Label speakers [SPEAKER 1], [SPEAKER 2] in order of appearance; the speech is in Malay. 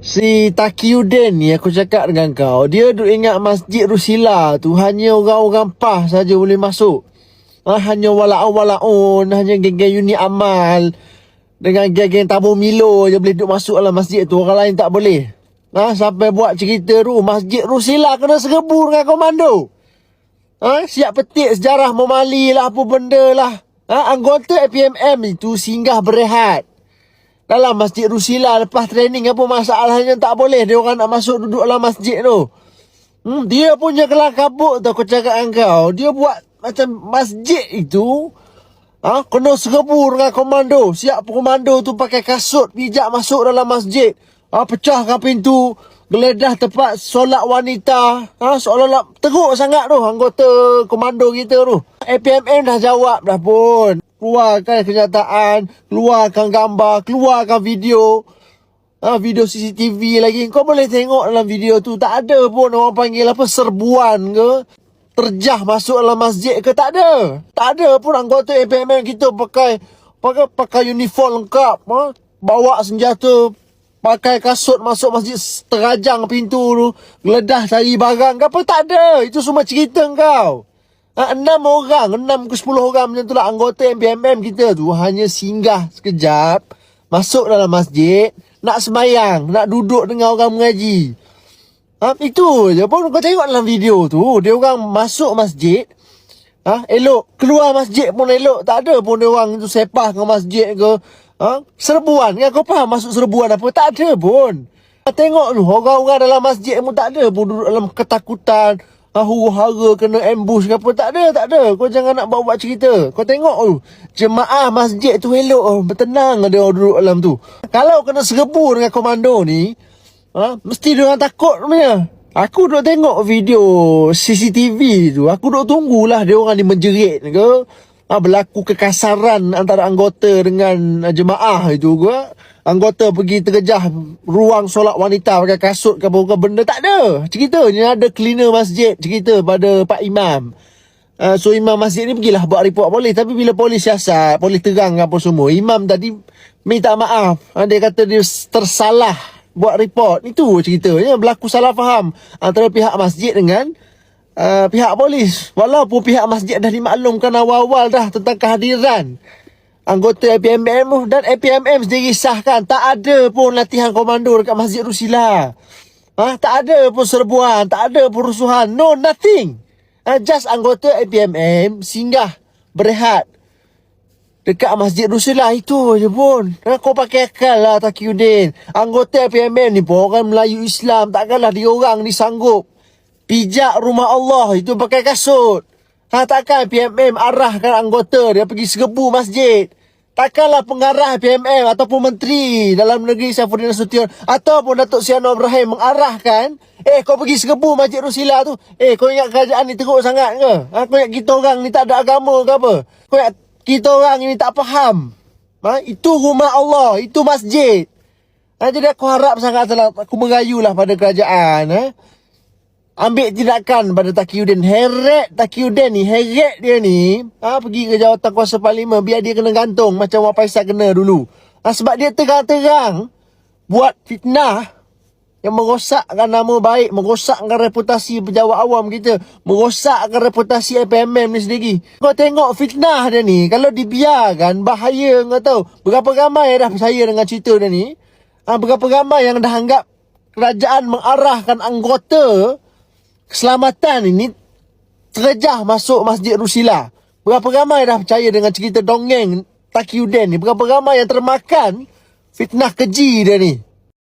[SPEAKER 1] Si Takiuddin ni aku cakap dengan kau Dia duk ingat masjid Rusila tu Hanya orang-orang pah saja boleh masuk. Ha, Hanya wala'un-wala'un Hanya geng-geng uni amal Dengan geng-geng tabung Milo je boleh duk masuk dalam masjid tu Orang lain tak boleh. Ha, Sampai buat cerita tu Masjid Rusila kena serbu dengan komando. Ha, Siap petik sejarah memali lah Apa benda lah. Ha, Anggota APMM itu singgah berehat dalam masjid Rusila lepas training apa masalahnya tak boleh dia orang nak masuk duduk dalam masjid tu. Hmm, dia punya kelang kabut tu aku cakap dengan kau. Dia buat macam masjid itu ha, kena serbu dengan komando. Siap komando tu pakai kasut pijak masuk dalam masjid. Ha, pecahkan pintu. Geledah tempat solat wanita. Ha, seolah-olah teruk sangat tu anggota komando kita tu. APMM dah jawab dah pun keluarkan kenyataan, keluarkan gambar, keluarkan video. Ha, video CCTV lagi. Kau boleh tengok dalam video tu. Tak ada pun orang panggil apa serbuan ke. Terjah masuk dalam masjid ke. Tak ada. Tak ada pun anggota APMM kita pakai pakai pakai uniform lengkap. Ha? Bawa senjata. Pakai kasut masuk masjid terajang pintu tu. Geledah cari barang ke apa. Tak ada. Itu semua cerita kau. Ha, enam orang, enam ke sepuluh orang macam tu lah anggota MPMM kita tu hanya singgah sekejap masuk dalam masjid nak semayang, nak duduk dengan orang mengaji. Ha, itu je pun kau tengok dalam video tu, dia orang masuk masjid, ha, elok, keluar masjid pun elok, tak ada pun dia orang tu sepah ke masjid ke. Ha, serbuan kan kau faham masuk serbuan apa? Tak ada pun. Ha, tengok tu, orang-orang dalam masjid pun tak ada pun duduk dalam ketakutan ah, huru-hara kena ambush ke apa. Tak ada, tak ada. Kau jangan nak bawa-bawa cerita. Kau tengok tu. Jemaah masjid tu elok. Oh, bertenang ada orang duduk dalam tu. Kalau kena serbu dengan komando ni, ah, mesti dia orang takut punya. Aku duk tengok video CCTV tu. Aku duk tunggulah dia orang ni menjerit ke. Ah, berlaku kekasaran antara anggota dengan ah, jemaah itu ke anggota pergi tergejah ruang solat wanita pakai kasut ke apa benda tak ada. Cerita ni ada cleaner masjid cerita pada pak imam. Uh, so imam masjid ni pergilah buat report polis. Tapi bila polis siasat polis terang apa semua imam tadi minta maaf. Uh, dia kata dia tersalah buat report. Itu ceritanya berlaku salah faham antara pihak masjid dengan uh, pihak polis. Walaupun pihak masjid dah dimaklumkan awal-awal dah tentang kehadiran anggota APMM dan APMM sendiri sahkan tak ada pun latihan komando dekat Masjid Rusila. Ha, tak ada pun serbuan, tak ada pun rusuhan, no nothing. Ha, just anggota APMM singgah berehat dekat Masjid Rusila itu je pun. Ha, kau pakai akal lah Takiuddin. Anggota APMM ni pun orang Melayu Islam, takkanlah dia orang ni sanggup pijak rumah Allah itu pakai kasut. Ha, takkan PMM arahkan anggota dia pergi serbu masjid. Takkanlah pengarah PMM ataupun menteri dalam negeri Saifuddin Nasution ataupun Datuk Siano Ibrahim mengarahkan, eh kau pergi serbu Masjid Rusila tu. Eh kau ingat kerajaan ni teruk sangat ke? Ha, kau ingat kita orang ni tak ada agama ke apa? Kau ingat kita orang ni tak faham? Ha, itu rumah Allah, itu masjid. Ha, jadi aku harap sangat aku merayulah pada kerajaan. Ha? Ambil tindakan pada Takiuddin. Heret Takiuddin ni, heret dia ni, ha, pergi ke jawatan kuasa parlimen biar dia kena gantung macam Wak Faisal kena dulu. Ha, sebab dia terang-terang buat fitnah yang merosakkan nama baik, merosakkan reputasi pejabat awam kita, merosakkan reputasi APMM ni sendiri. Kau tengok fitnah dia ni, kalau dibiarkan, bahaya kau tahu. Berapa ramai dah percaya dengan cerita dia ni? Ha, berapa ramai yang dah anggap kerajaan mengarahkan anggota keselamatan ini terjah masuk Masjid Rusila. Berapa ramai dah percaya dengan cerita dongeng Takiuddin ni? Berapa ramai yang termakan fitnah keji dia ni?